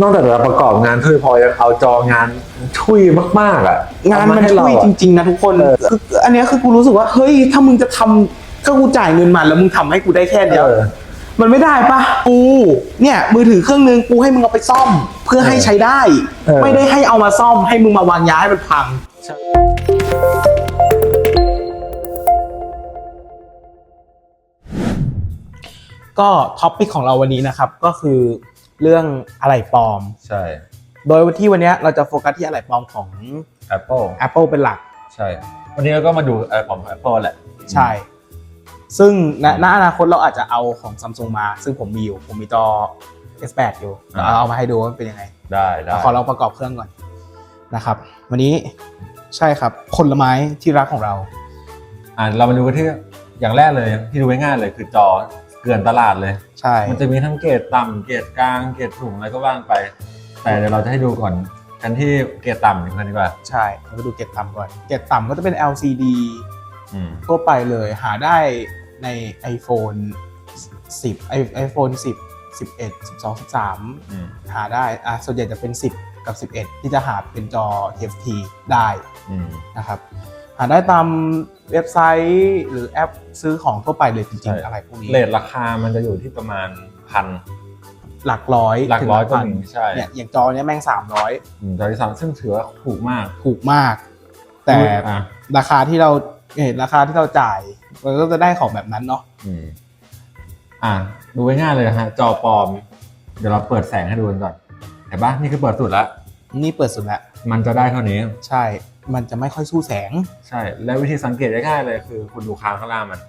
นอกจากจะประกอบงานช่วยพอยังเอาจองานช่วยมากๆอะงานมันเอให้ช่เราวยอะจริง ๆ นะทุกคนคืออันเนี้ยคือกูรู้สึกว่าเฮ้ยถ้ามึงจะทำก็กูจ่ายเงินมาแล้วมึงทำให้กูได้แค่เดียวเออมันไม่ได้ปะกูเนี่ยมือถือเครื่องนึงกูให้มึงเอาไปซ่อม เพื่อให้ใช้ได้เออไม่ได้ให้เอามาซ่อมให้มึงมาวางยาให้มันพัง ก็ท็อปปิกของเราวันนี้นะครับ ก็คือ เรื่องอะไหล่ปลอม ใช่ โดยที่วันเนี้ยเราจะโฟกัสที่อะไหล่ปลอมของ Apple Apple เป็นหลัก ใช่ วันนี้เราก็มาดูอะไรของ Apple แหละ ใช่ ซึ่งณณอนาคตเราอาจจะเอาของซัมซุงมา ซึ่งผมมีอยู่ ผมมีจอ S8 อยู่อ่าเอาเอามาให้ดูว่ามันเป็นยังไง ได้ได้ขอเราประกอบเครื่องก่อนนะครับ วันนี้ใช่ครับผลไม้ที่รักของเรา อ่าเรามาดูกันที่อย่างแรกเลยที่ดูง่ายๆเลยคือจอ เกลื่อนตลาดเลย ใช่ มันจะมีทั้งเกรดต่ำเกรดกลางเกรดสูงอะไรก็ว่างไป แต่เดี๋ยวเราจะให้ดูก่อนกันที่เกรดต่ำกันดีกว่า ใช่เราไปดูเกรดต่ำก่อน เกรดต่ำก็จะเป็น LCD อืม ทั่วไปเลยหาได้ใน iPhone 10 i- iPhone 10 11 12 13 อืม หาได้อะส่วนใหญ่จะเป็น 10 กับ 11 ที่จะหาเป็นจอ TFT ได้อืม นะครับ หาได้ตาม เว็บไซต์หรือแอปซื้อของทั่วไปเลยจริใช่งๆอะไรพวกนี้เรทราคามันจะอยู่ที่ประมาณพันหลักร้อยหลักร้อยถึงก็พันมีใช่เนี่ยอย่างจอเนี้ยแม่ง300อืมจอที่สามซึ่งถือว่าถูกมากถูกมาก แต่อะราคาที่เราเห็นราคาที่เราจ่ายเราก็จะได้ของแบบนั้นเนาะอืมอะดูง่ายๆเลยนะฮะจอปลอม เดี๋ยวเราเปิดแสงให้ดูกันก่อนเห็นปะนี่คือเปิดสุดแล้วนี่เปิดสุดแล้วมันจะได้เท่านี้ ใช่ มันจะไม่ค่อยสู้แสง ใช่ แล้ววิธีสังเกตง่ายๆเลยคือ คุณดูค้างข้างล่างมัน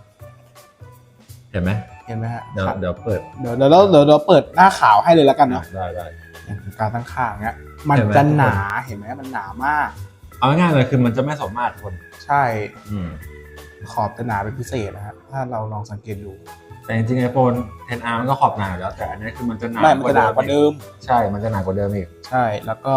เห็นไหมเห็นไหมฮะเดี๋ยวครับเดี๋ยวเปิดเดี๋ยวเดี๋ยวเราเดี๋ยวเราเปิดหน้าขาวให้เลยแล้วกันเนาะได้ได้อย่างการตั้งค่าอย่างเงี้ยมันเห็นไหมจะหนาเห็นไหมมันหนามาก เอาง่ายๆเลยคือมันจะไม่สมมาตรคนใช่อืมขอบจะหนาเป็นพิเศษนะฮะถ้าเราลองสังเกตดู แต่จริงๆ iPhone 10R มันก็ขอบหนาอยู่แล้ว แต่อันนี้คือมันจะหนาไม่มันจะหนากว่าเดิม ใช่ มันจะหนากว่าเดิมอีก ใช่แล้วก็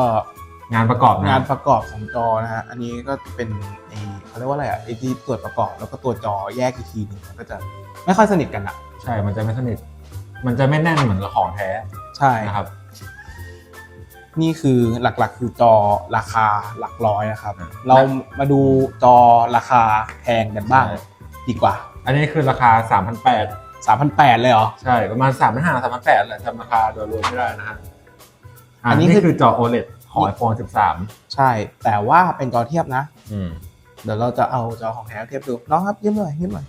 งานประกอบนะงานประกอบของจอนะฮะอันนี้ก็เป็นไอเขาเรียกว่าอะไรอะไอที่ตรวจประกอบแล้วก็ตัวจอแยกอีกทีหนึ่งมันก็จะไม่ค่อยสนิทกันอะ ใช่ มันจะไม่สนิท มันจะไม่แน่นเหมือนของแท้ใช่นะครับ นี่คือหลักๆ คือจอราคาหลักร้อยนะครับอะเรามาดูจอราคาแพงกันบ้างใช่ดีกว่า อันนี้คือราคา 3,800 3,800เลยเหรอ ใช่ ประมาณ3,500 3,800แหละจำราคาโดยรวมไม่ได้นะฮะอัอันนนี้นี้คือคือจอ OLED ของ iPhone 13ใช่ แต่ว่าเป็นจอเทียบนะอืม เดี๋ยวเราจะเอาจอของแท้เทียบดู น้องครับยิ้มหน่อยยิ้มหน่อย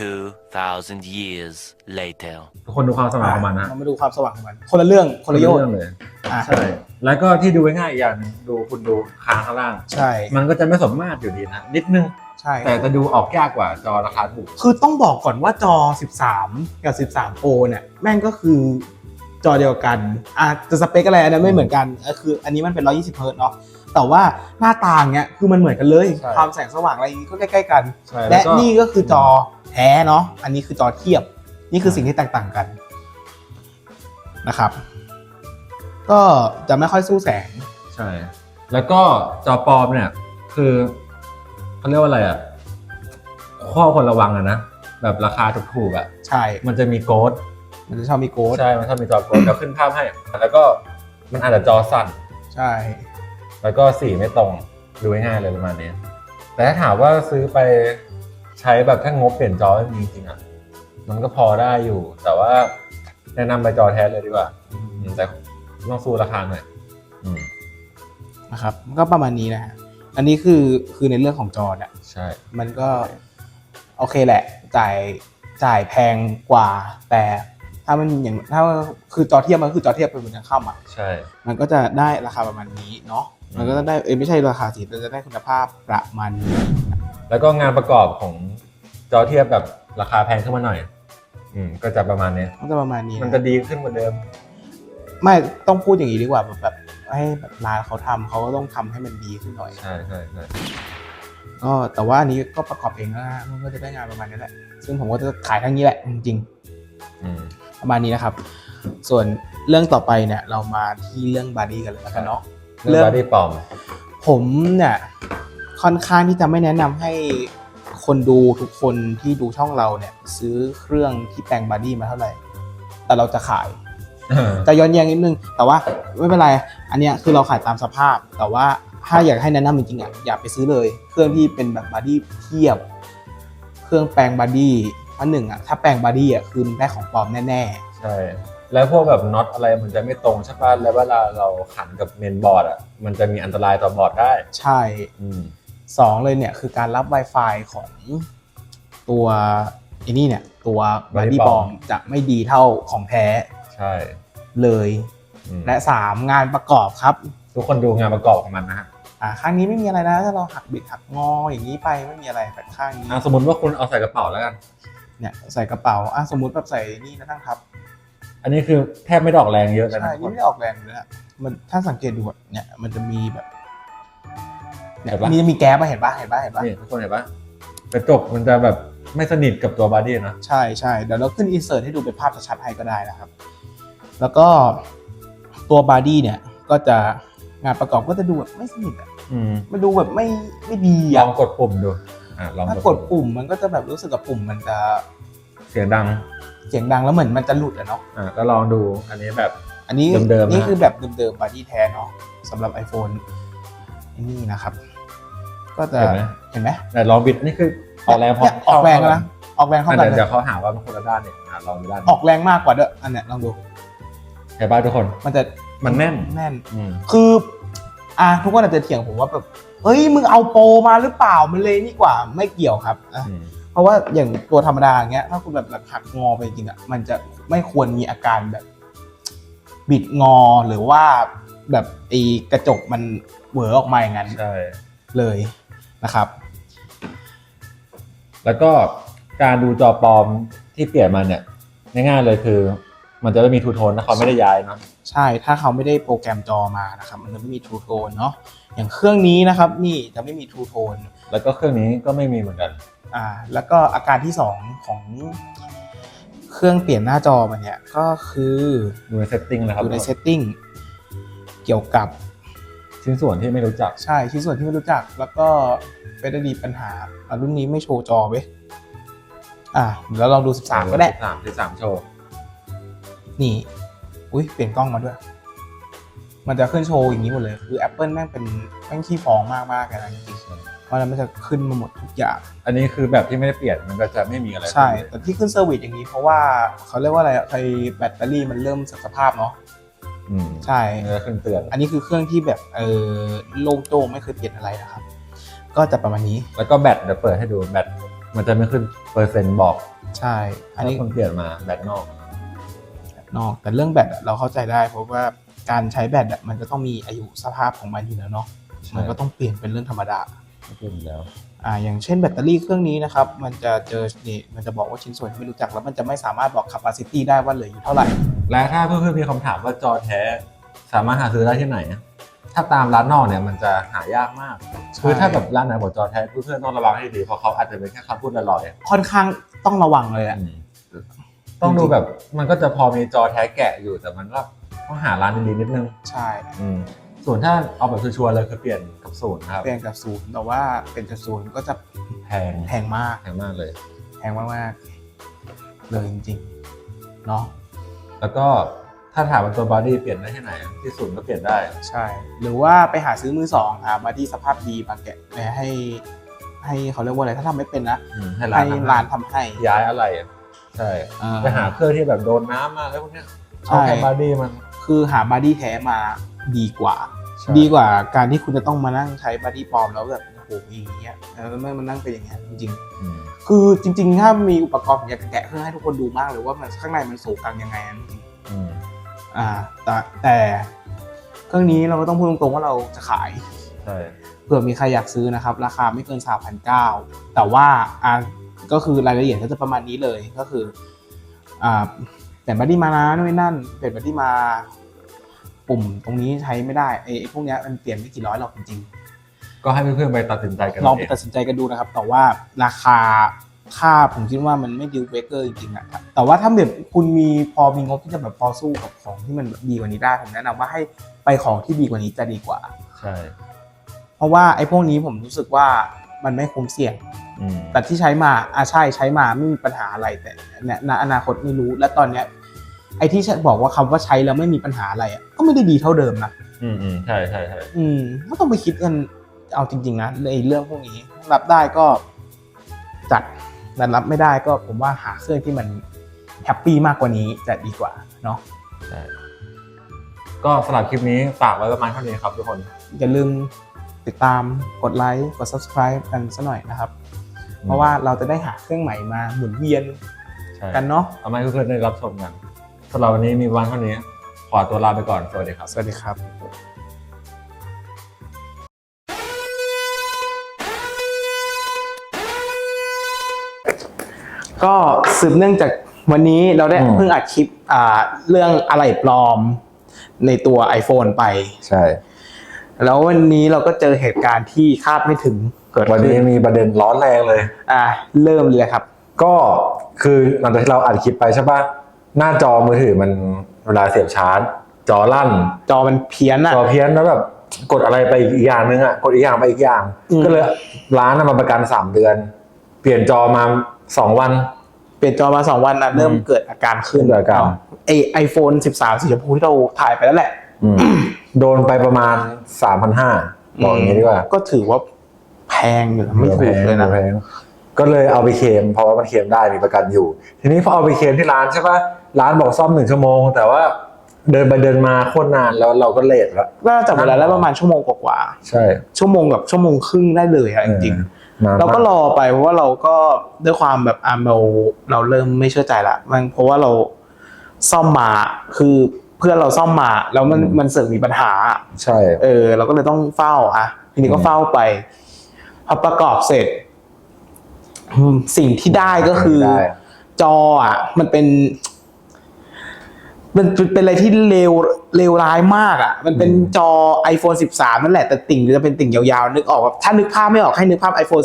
2,000 years later. ทุกคนดูความสว่างของมันนะเรามาดูความสว่างของมัน คนละเรื่องคนละโยชน์เรื่องเลย อะใช่ แล้วก็ที่ดูง่ายๆอีกอย่างหนึงดูคุณดูค้างข้างล่าง ใช่ มันก็จะไม่สมมาตรอยู่ดีนะนิดนึง ใช่ แต่จะดูออกยากกว่าจอราคาถูก คือต้องบอกก่อนว่าจอ 13 กับ 13 Pro เนี่ย แม่งก็คือ จอเดียวกันอะจะสเปคอะไรอันนั้นไม่เหมือนกันอะคือ อันนี้มันเป็น 120เฮิร์ตซ์เนาะแต่ว่าหน้าตาอย่างเงี้ยคือมันเหมือนกันเลย ใช่ความแสงสว่างอะไรอย่างงี้ก็ใกล้ๆกัน ใช่และก็นี่ก็คือจอแท้เนาะอันนี้คือจอเทียบ นี่คือสิ่งที่แตกต่างกันนะครับ ก็จะไม่ค่อยสู้แสง ใช่ แล้วก็จอปลอมเนี่ย คือเขาเรียกว่าอะไรอะ ข้อควรระวังอะนะ แบบราคาถูกๆอะ ใช่ มันจะมีโกด มันจะชอบมีโกดใช่ มันชอบมีจอโกดเดี๋ยวขึ้นภาพให้ แล้วก็มันอาจจะจอสั่น ใช่ แล้วก็สีไม่ตรง ดูง่ายๆเลยประมาณนี้ แต่ถ้าถามว่าซื้อไปใช้แบบถ้างบเปลี่ยนจอไม่มีจริงๆอะ มันก็พอได้อยู่ แต่ว่าแนะนำไปจอแท้เลยดีกว่าอืมแต่ต้องสู้ราคาหน่อยอืมนะครับ ก็ประมาณนี้นะฮะ อันนี้คือคือในเรื่องของจอเนี่ยใช่ มันก็ โอเคแหละ จ่ายจ่ายแพงกว่าแต่ ถ้ามันอย่างถ้าคือจอเทียบมันก็คือจอเทียบเป็นเหมือนกันข้ามอะใช่ มันก็จะได้ราคาประมาณนี้เนาะมันก็จะได้เอ้ยไม่ใช่ราคาสิแต่จะได้คุณภาพประมาณนี้แล้วก็งานประกอบของจอเทียบแบบราคาแพงขึ้นมาหน่อย อืมก็จะประมาณเนี้ยก็จะประมาณนี้มันนะจะดีขึ้นกว่าเดิม ไม่ต้องพูดอย่างนี้ดีกว่าแบบแบบให้แบบร้านเขาทำเขาก็ต้องทำให้มันดีขึ้นหน่อยใช่ใช่ใช่ก็แต่ว่าอันนี้ก็ประกอบเองแล้วนะมันก็จะได้งานประมาณนี้แหละ ซึ่งผมก็จะขายทั้งนี้แหละจริงๆอืม ประมาณนี้นะครับ ส่วนเรื่องต่อไปเนี่ยเรามาที่เรื่องบาดี้กันเลยแล้วกันเนาะเรื่องบอดี้ปลอม ผมเนี่ยค่อนข้างที่จะไม่แนะนำให้คนดูทุกคนที่ดูช่องเราเนี่ย ซื้อเครื่องที่แปลงบาดี้มาเท่าไหร่ แต่เราจะขายเออจะย้อนแย้งนิดนึง แต่ว่าไม่เป็นไร อันเนี้ยคือเราขายตามสภาพ แต่ว่าถ้าอยากให้แนะนำจริงๆอะอย่าไปซื้อเลย เครื่องที่เป็นแบบบอดี้เทียบ เครื่องแปลงบอดี้ เพราะหนึ่งอะถ้าแปลงบอดี้อะคือมันได้ของปลอมแน่ใช่ แล้วพวกแบบน็อตอะไรมันจะไม่ตรงใช่ป่ะแล้วเวลาเราขันกับเมนบอร์ดอะมันจะมีอันตรายต่อบอร์ดได้ ๆ ใช่ อืม สองเลยเนี่ยคือการรับ Wi-Fi ของตัวไอ้นี่เนี่ย ตัวบอ Body ดี้ปลอม Bomb จะไม่ดีเท่าของแท้ใช่เลย อืมและสามงานประกอบครับ ทุกคนดูงานประกอบของมันนะฮะอ่าข้างนี้ไม่มีอะไรนะ ถ้าเราหักบิดหักงออย่างนี้ไปไม่มีอะไรแต่ข้างนี้อะสมมติว่าคุณเอาใส่กระเป๋าแล้วกัน เนี่ยใส่กระเป๋าอะสมมุติแบบใส่นี่นะทั้งครับอันนี้คือแทบไม่ไดออกแรงเยอะเลยใช่นะทุกนี่คนไม่ได้ออกแรงเลยอะมันถ้าสังเกตดูอะเนี่ยมันจะมีแบบเนี่ยเห็นปะ มีมีแก๊ปอะเห็นปะเห็นปะเห็นปะนี่ทุกคนเห็นปะกระจกมันจะแบบไม่สนิทกับตัวบอดี้นะใช่ใช่เดี๋ยวเราขึ้นอินเสิร์ตให้ดูเป็นภาพชัดๆให้ก็ได้นะครับ แล้วก็ตัวบอดี้เนี่ยก็จะงานประกอบก็จะดูแบบไม่สนิทอะอืมมันดูแบบไม่ไม่ดีลอะ องกดปุ่มดู อะลองถ้ากดปุ่มมันก็จะแบบรู้สึกกับปุ่มมันจะเสียงดังเสียงดังแล้วเหมือนมันจะหลุดอะเนาะอะก็ลองดูอันนี้แบบ อันนี้เดิมๆนะ นี่คือแบบเดิมๆบอดี้แท้เนาะสำหรับ iPhone นี่นะครับ ก็จะเห็นไหมเห็นไหมแต่ลองบิดนี่คือออกแรงพอเนี่ยออกแรงแล้วนะออกแรงเข้าเท่ากักันนเดี๋ยวเลเดี๋ยวยเขาหาว่ามันคนละด้านเนี่ยอะลองดูด้านออกแรงมากกว่าเด้ออันเนี้ยลองดู เห็นป่ะทุกคน มันจะมันแน่น แน่น อืมคือ อะทุกคนอาจจะเถียงผมว่าแบบเฮ้ยมึงเอาโปรมาหรือเปล่ามันเลยนี่กว่าไม่เกี่ยวครับอะอืม เพราะว่าอย่างตัวธรรมดาอย่างเงี้ยถ้าคุณแบบแบบหักงอไปจริงๆอะมันจะไม่ควรมีอาการแบบ บิดงอหรือว่าแบบไอ้กระจกมันเหวอออกมาอย่างนั้นใช่ เลยนะครับ แล้วก็การดูจอปลอมที่เปลี่ยนมาเนี่ยง่ายๆเลยคือ มันจะไม่มีทูโทนนะเขาไม่ได้ย้ายเนาะ ใช่ถ้าเขาไม่ได้โปรแกรมจอมานะครับมันจะไม่มี True Tone เนาะอย่างเครื่องนี้นะครับนี่จะไม่มี True Tone แล้วก็เครื่องนี้ก็ไม่มีเหมือนกันอ่าแล้วก็อาการที่สองของเครื่องเปลี่ยนหน้าจอมันเนี่ยก็คือดูในเซตติ้งนะครับอยู่ในเซตติ้งเกี่ยวกับชิ้นส่วนที่ไม่รู้จักใช่ชิ้นส่วนที่ไม่รู้จัก แล้วก็เป็นอดีตปัญหาอะรุ่นนี้ไม่โชว์จอเว้ยอ่าแล้วลองดู 13 ก็ได้สามที่สามโชว์นี่ อุ้ยเปลี่ยนกล้องมาด้วย มันจะขึ้นโชว์อย่างนี้หมดเลย คือ Apple แม่งเป็นแม่งขี้ฟ้องมากมากๆเลยนะจริงๆเพราะฉะนั้นมันจะขึ้นมาหมดทุกอย่าง อันนี้คือแบบที่ไม่ได้เปลี่ยนมันก็จะไม่มีอะไรใช่ แต่ที่ขึ้นเซอร์วิสอย่างนี้เพราะว่าเขาเรียกว่าอะไรอะไอแบตเตอรี่มันเริ่มเสื่อมสภาพเนาะอืมใช่มันจะขึ้นเตือน อันนี้คือเครื่องที่แบบเออโล่งโจ้งไม่เคยเปลี่ยนอะไรนะครับ ก็จะประมาณนี้ แล้วก็แบตเดี๋ยวเปิดให้ดูแบตมันจะไม่ขึ้นเปอร์เซ็นต์บอก ใช่ อัอันนนี้นี้คนเปลี่ยนมาแบตนอก นอก แต่เรื่องแบตอะเราเข้าใจได้เพราะว่าการใช้แบตอะมันก็ต้องมีอายุสภาพของมันอยู่แล้วเนาะมันก็ต้องเปลี่ยนเป็นเรื่องธรรมดาไม่ขึ้นแล้วอ่าอย่างเช่นแบตเตอรี่เครื่องนี้นะครับ มันจะเจอนี่มันจะบอกว่าชิ้นส่วนที่ไม่รู้จักแล้วมันจะไม่สามารถบอก capacity ได้ว่าเหลืออยู่เท่าไหร่ และถ้าเพื่อนๆมีคำถามว่าจอแท้สามารถหาซื้อได้ที่ไหนอะถ้าตามร้านนอกเนี่ยมันจะหายากมากใช่คือถ้าแบบร้านไหนบอกจอแท้เพื่อนๆต้องระวังให้ดีเพราะเขาอาจจะเป็นแค่คำพูดลอยๆค่อนข้างต้องระวังเลยอะอืม ต้องดูแบบมันก็จะพอมีจอแท้แกะอยู่แต่มันก็ต้องหาร้านดีๆนิดนึงใช่อืมส่วนถ้าเอาแบบชัวร์ๆเลยคือเปลี่ยนกับศูนย์นะครับเปลี่ยนกับศูนย์แต่ว่าเป็นจากศูนย์ก็จะแพงแพงมากแพงมากเลยแพงมากๆเลยจริงๆเนาะแล้วก็ถ้าถามว่าตัวบอดี้เปลี่ยนได้ที่ไหน ที่ศูนย์ก็เปลี่ยนได้ใช่ หรือว่าไปหาซื้อมือสองหามาที่สภาพดีมาแกะให้ให้เขาเรียกว่าอะไรถ้าทำไม่เป็นนะอืมให้ร้านให้ทำร้านทำให้ย้ายอะไรอะ ใช่อ่า ไปหาเครื่องที่แบบโดนน้ำมาแล้วพวกเนี้ยใช่เอาแค่บอดี้มัน คือหาบอดี้แท้มาดีกว่า ใช่ ดีกว่าการที่คุณจะต้องมานั่งใช้บอดี้ปลอมแล้วแบบโอ้โหอย่างเงี้ยแล้วไม่มานั่งเป็นอย่างเงี้ยจริงอืมๆคือจริง ๆ ถ้ามีอุปกรณ์ผมอยากจะแกะเครื่องให้ทุกคนดูมากเลยว่ามันข้างในมันสูงกันยังไงอะจริงอืมๆอ่าแต่แต่เครื่องนี้เราก็ต้องพูดตรงๆว่าเราจะขาย ใช่ เผื่อมีใครอยากซื้อนะครับ ราคาไม่เกิน 3,900แต่ว่าอ่า ก็คือรายละเอียดก็จะประมาณนี้เลยก็คืออ่าเปลี่ยนบัดดี้มานะนู่นนนั่นเปลี่ยนบัดดี้มาปุ่มตรงนี้ใช้ไม่ได้ไอ้ไอ้พวกเนี้ยมันเปลี่ยนไม่กี่ร้อยหรอกจริงก็ให้เพื่อนๆไปตัดสินใจกันๆลองไปเองตัดสินใจกันดูนะครับ แต่ว่าราคาค่าผมคิดว่ามันไม่ดิวเบเกอร์จริงๆอะแต่ว่าถ้าแบบคุณมีพอมีงบที่จะแบบพอสู้กับของที่มันแบบดีกว่านี้ได้ผมแนะนำว่าให้ไปของที่ดีกว่านี้จะดีกว่า ใช่ เพราะว่าไอ้พวกนี้ผมรู้สึกว่ามันไม่คุ้มเสี่ยงอืม แต่ที่ใช้มาอ่าใช่ใช้มาไม่มีปัญหาอะไรแต่เนี่ยณอนาคตไม่รู้ และตอนเนี้ยไอ้ที่ฉันบอกว่าคำว่าใช้แล้วไม่มีปัญหาอะไรอะก็ไม่ได้ดีเท่าเดิมนะอืมอืมใช่ใช่ใช่อืมก็ต้องไปคิดกันเอาจริง ๆ นะในเรื่องพวกนี้ รับได้ก็จัดแต่รับไม่ได้ก็ผมว่าหาเครื่องที่มันแฮปปี้มากกว่านี้จะดีกว่าเนาะใช่ก็สำหรับคลิปนี้ฝากไว้ประมาณเท่านี้ครับทุกคน อย่าลืมติดตามกดไลค์กด subscribe กันสักหน่อยนะครับ เพราะว่าเราจะได้หาเครื่องใหม่มาหมุนเวียนใช่กันเนาะเอามาให้เพื่อนๆได้รับชมกันสำหรับวันนี้มีประมาณเท่านี้ ขอตัวลาไปก่อน สวัสดีครับ สวัสดีครับก็สืบเนื่องจากวันนี้เราได้อืมเพิ่งอัดคลิปอ่าเรื่องอะไหล่ปลอมในตัว iPhone ไป ใช่ แล้ววันนี้เราก็เจอเหตุการณ์ที่คาดไม่ถึง เกิดวันขึ้นี้นมีประเด็นร้อนแรงเลย อ่า เริ่มเลยครับ ก็คือหลังจากที่เราอัดคลิปไปใช่ปะหน้าจอมือถือมันเวลาเสียบชาร์จ จอลั่น จอมันเพี้ยนอะจอเพี้ยนแล้วแบบกดอะไรไปอีกอย่างนึงอะกดอีกอย่างไปอีกอย่างอืมก็เลยร้านน่ะมาประกันสามเดือน เปลี่ยนจอมาสองวัน เปลี่ยนจอมาสองวันอะเริ่มอืมเกิดอาการขึ้นเกิดอาการไอไอโฟนสิบสามสีชมพูที่เราถ่ายไปแล้วแหละอืมโดนไปประมาณสามพันห้าบอกอย่างนี้ดีกว่า ก็ถือว่าแพ งอยู่นะไม่ถูกเลยนะแพงก็เลยเอาไปเคลมเพราะว่ามันเคลมได้มีประกันอยู่ ทีนี้พอเอาไปเคลมที่ร้านใช่ปะร้านบอกซ่อมหนึ่งชั่วโมง แต่ว่าเดินไปเดินมาโคตรนานแล้วเราก็เลทแล้วน่าจะเวลาได้ประมาณชั่วโมงกว่าใช่ๆชั่วโมงกับชั่วโมงครึ่งได้เลยอะจริงนานๆเราก็มรอไปเพราะว่าเราก็ด้วยความแบบอ่าเราเราเริ่มไม่เชื่อใจละมันเพราะว่าเราซ่อมมาคือเพื่อนเราซ่อมมาแล้วมันมันเสริมมีปัญหา ใช่ เออ เราก็เลยต้องเฝ้าอะทีนี้ก็อืมเฝ้าไป พอประกอบเสร็จอืมสิ่งที่ได้ก็คือได้จออะ มันเป็น มันเป็นอะไรที่เลวเลวร้ายมากอะ มันเป็นจอ iPhone 13 นั่นแหละ แต่ติ่งจะเป็นติ่งยาวๆ นึกออกว่าถ้านึกภาพไม่ออกให้นึกภาพ iPhone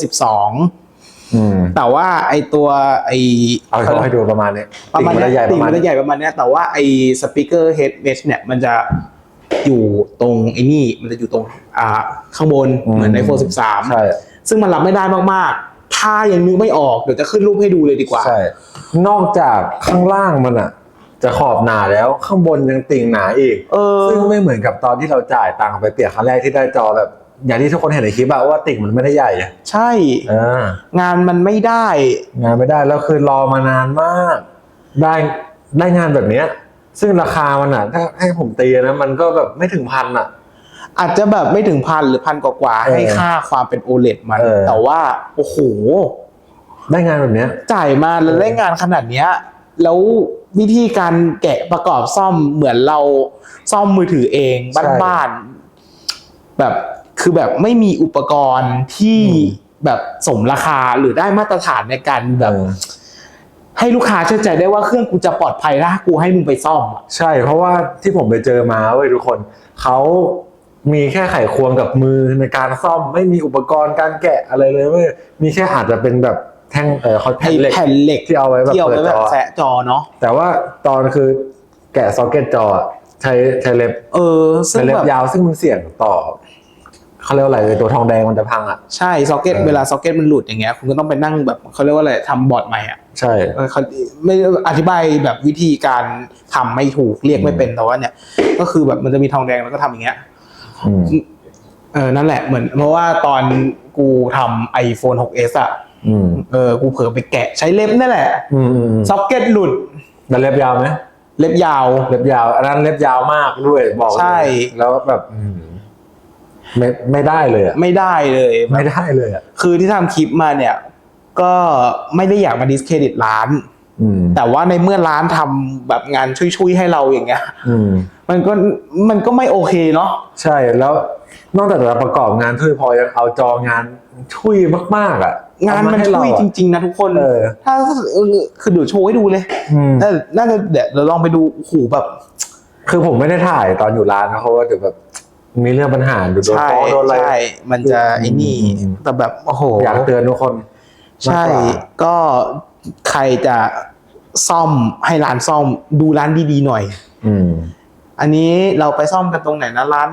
12อืมแต่ว่าไอตัวไอเอาให้เขาให้ดูประมาณนี้ประมาณติ่งเนี้ยใหญ่ปติ่งระมาณมันจะใหญ่ประมาณเนี้ยแต่ว่าไอสปีกเกอร์เฮดเมชเนี่ยมันจะอยู่ตรงไอ้นี่มันจะอยู่ตรงอ่าข้างบนเหมือน iPhone 13ใช่ ซึ่งมันรับไม่ได้มากๆ ถ้ายังนึกไม่ออกเดี๋ยวจะขึ้นรูปให้ดูเลยดีกว่า ใช่ นอกจากข้างล่างมันอะจะขอบหนาแล้วข้างบนยังติ่งหนาอีกเออ ซึ่งไม่เหมือนกับตอนที่เราจ่ายตังค์ไปเปลี่ยนครั้งแรกที่ได้จอแบบ อย่างที่ทุกคนเห็นในคลิปอะว่าติ่งมันไม่ได้ใหญ่อะใช่เอองานมันไม่ได้ งานไม่ได้แล้วคือรอมานานมาก ได้ได้งานแบบเนี้ย ซึ่งราคามันอะถ้าให้ผมตีนะมันก็แบบไม่ถึงพันอะ อาจจะแบบไม่ถึงพันหรือพันกว่าๆเออให้ค่าความเป็น OLED มัน เออ แต่ว่า โอ้โห ได้งานแบบเนี้ย จ่ายมาแล้วได้งานขนาดเนี้ย แล้ววิธีการแกะประกอบซ่อมเหมือนเราซ่อมมือถือเองใช่บ้านๆแบบคือแบบไม่มีอุปกรณ์ที่อืม แบบสมราคาหรือได้มาตรฐานในการแบบ เออให้ลูกค้าเชื่อใจได้ว่าเครื่องกูจะปลอดภัยถ้ากูให้มึงไปซ่อมอะ ใช่เพราะว่าที่ผมไปเจอมาเว้ยทุกคนเขา มีแค่ไขควงกับมือในการซ่อมไม่มีอุปกรณ์การแกะอะไรเลยเว้ยมีแค่อาจจะเป็นแบบแท่งเออเขาไอ้แผ่นเหล็กแผ่นเหล็กที่เอาไว้แบบที่เอาเปิไว้ดแบจบอแสะจอเนาะแต่ว่าตอนคือแกะซ็อกเก็ตจออะใช้ใช้เล็บเออ ซึ่ใช้งเล็แบบบยาวซึ่งมันเสี่ยงต่อเขาเรียกว่าอะไรเลยตัวทองแดงมันจะพังอะ ใช่ซ็อกเก็ตเออ เวลาซ็อกเก็ตมันหลุดอย่างเงี้ยคุณก็ต้องไปนั่งแบบเขาเรียกว่าอะไรทำบอร์ดใหม่อะใช่ เออเขาไม่อธิบายแบบวิธีการทำไม่ถูกเรียกไม่เป็นแต่ว่าเนี่ย ก็คือแบบมันจะมีทองแดงแล้วก็ทำอย่างเงี้ย อืม เออนั่นแหละเหมือน เพราะว่าตอนกูทำ iPhone 6s อะอืมเออกูเผลอไปแกะใช้เล็บนั่นแหละอืมอืมอืมซ็อกเก็ตหลุดแล้วเล็บยาวไหมเล็บยาว เล็บยาวอันนั้นเล็บยาวมากด้วยบอกเลยใช่ แล้วแบบอืมไม่ไม่ได้เลยอะไม่ได้เลยไม่ได้เลยอะคือที่ทำคลิปมาเนี่ย ก็ไม่ได้อยากมาดิสเครดิตร้านอืม แต่ว่าในเมื่อร้านทำแบบงานช่วยๆให้เราอย่างเงี้ยอืมมันก็มันก็ไม่โอเคเนาะใช่แล้วนอกจากจะประกอบงานช่วยพอยังเอาจองานช่วยมากๆอะ งานมันเอให้ช่วยเาอะจริง ๆ นะทุกคนเออถ้าเออคือเดี๋ยวโชว์ให้ดูเลยอืมน่าน่าจะเดี๋ยวเราลองไปดูโอ้โหแบบ คือผมไม่ได้ถ่ายตอนอยู่ร้านนะเพราะว่าเดี๋ยวแบบมีเรื่องปัญหาดูโดนใช่ฟ้องโดนอะไรใช่มันจะไอ้นี่อืมอืมแต่แบบโอ้โหอยากเตือนทุกคนใช่มากกว่าก็ ใครจะซ่อมให้ร้านซ่อมดูร้านดีๆหน่อย อืม อันนี้เราไปซ่อมกันตรงไหนนะร้าน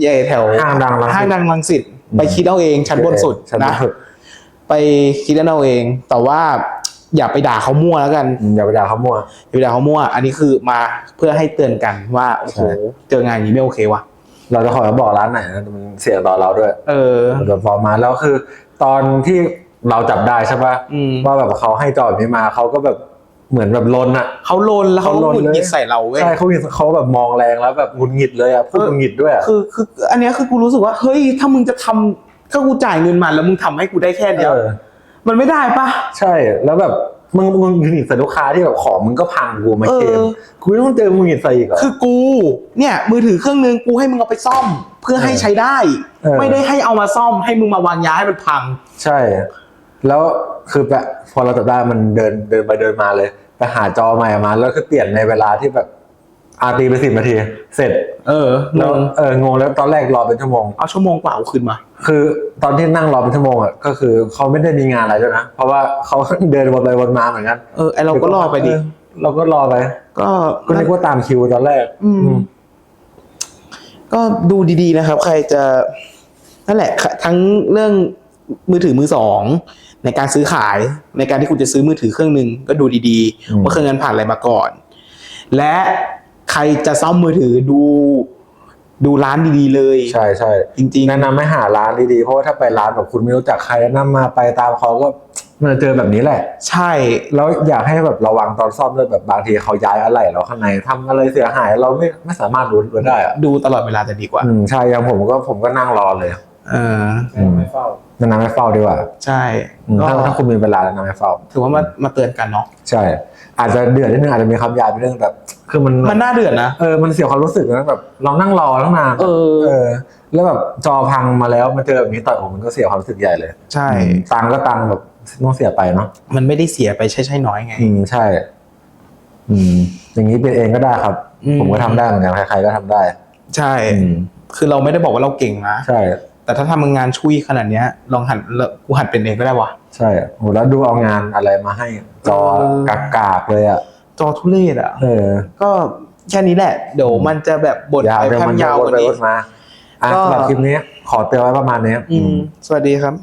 ใหญ่แถวห้างดังรังสิต ห้างดังรังสิตอืมไปคิดเอาเองชั้นบนสุดชั้นบนะนสุดไปคิดเอาเอง แต่ว่าอย่าไปด่าเขามั่วแล้วกัน อืมอย่าไปด่าเขามั่ว อย่าไปด่าเขามั่ว อันนี้คือมาเพื่อให้เตือนกันว่าโอ้โหใช่เจองานอย่างนี้ไม่โอเควะเราจะขอบอกร้านไหนนะมันเสี่ยงต่อเราด้วยเออโดนฟ้องมาแล้วคือ ตอนที่ เราจับได้ใช่ปะอืม ว่าแบบเขาให้จอแบบนี้มาเขาก็แบบเหมือนแบบลนอะ เขาลนแล้วเขาเขาลนหงุดหงิดเลย ใส่เราเว้ย ใช่เขาเขาแบบมองแรงแล้วแบบหงุดหงิดเลยอะพูดเออหงุดหงิดด้วยอะคือคืออันเนี้ยคือกูรู้สึกว่าเฮ้ยถ้ามึงจะทำถ้ากูจ่ายเงินมาแล้วมึงทำให้กูได้แค่เดียวเออ มันไม่ได้ปะ ใช่แล้วแบบมึงมึงหงุดหงิดใส่ลูกค้าที่แบบของมึงก็พังกูมาเคลมเออ กูไม่ต้องเจอมึงหงุดหงิดใส่อีกเหรอ คือกู เนี่ยมือถือเครื่องนึงกูให้มึงเอาไปซ่อมเพื่อให้เออใช้ได้ เออ ไม่ได้ให้เอามาซ่อมให้มึงมาวางยาให้มันพัง ใช่ แล้วคือแบบพอเราจับได้มันเดินเดินไปเดินมาเลยไปหาจอใหม่มา แล้วคือเปลี่ยนในเวลาที่แบบอาตีไปสิบนาที เสร็จ เออแล้วงงเอองงแล้วตอนแรกรอเป็นชั่วโมง เอาชั่วโมงกว่าเอาคืนมา คือตอนที่นั่งรอเป็นชั่วโมงอะก็คือเขาไม่ได้มีงานอะไรด้วยนะ เพราะว่าเขา เดินวนไปวนมาเหมือนกันเออไอเราก็รอไปดิเเราก็รอไปก็ก็นึกว่าตามคิวตอนแรกอืมอืม ก็ดูดีๆนะครับ ใครจะนั่นแหละ ทั้งเรื่องมือถือมือสอง ในการซื้อขายในการที่คุณจะซื้อมือถือเครื่องหนึ่งก็ดูดีอืมๆว่าเครื่องนั้นผ่านอะไรมาก่อน และใครจะซ่อมมือถือดูดูร้านดีๆ เลยใช่ใช่จริงแนะนำให้หาร้านดีๆ เพราะว่าถ้าไปร้านแบบคุณไม่รู้จักใครแนะนำมาไปตามเขาก็มันจะเจอแบบนี้แหละๆใช่แล้วอยากให้แบบระวังตอนซ่อมด้วยแบบบางทีเขาย้ายอะไรเราข้างในทำอะไรเสียหายเราไม่ไม่สามารถรู้รู้ได้อะดูตลอดเวลาจะดีกว่าอืมใช่อย่างผมก็ผมก็นั่งรอเลย เอออืมแนะนำให้เฝ้าดีกว่า ใช่อืมก็ถ้าถ้าคุณมีเวลาแนะนำให้เฝ้า ถือว่ามามาเตือนกันเนาะใช่ อาจจะเดือดนิดนึงอาจจะมีคำหยาบนิดนึงแบบคือมันมันน่าเดือดนะเออมันเสียความรู้สึกนะแบบเรานั่งรอตั้งนานเออเออแล้วแบบจอพังมาแล้วมาเจอแบบนี้ต่อยผมมันก็เสียความรู้สึกใหญ่เลย ใช่อืมตังค์ก็ตังค์แบบต้องเสียไปเนาะมันไม่ได้เสียไปใช่ใช่น้อยไง อืมใช่ อืม อย่างนี้เป็นเองก็ได้ครับอืมผมก็ทำได้เหมือนกันใครๆก็ทำได้ ใช่อืมคือเราไม่ได้บอกว่าเราเก่งนะใช่ แต่ถ้าทำงานชุยขนาดเนี้ย ลองหัดแล้วกูหัดเป็นเองก็ได้วะ ใช่โหแล้วดูเอางานอะไรมาให้ จอเออกากๆเลยอะ จอทุเรศอะเออ ก็แค่นี้แหละ เดี๋ยวมันจะแบบบทยาวไปเดี๋ยวพัมันนยาววกนว่าไปนี้วนมาอะก็สำหรับคลิปนี้ขอเตือนไว้ประมาณนี้อืมสวัสดีครับ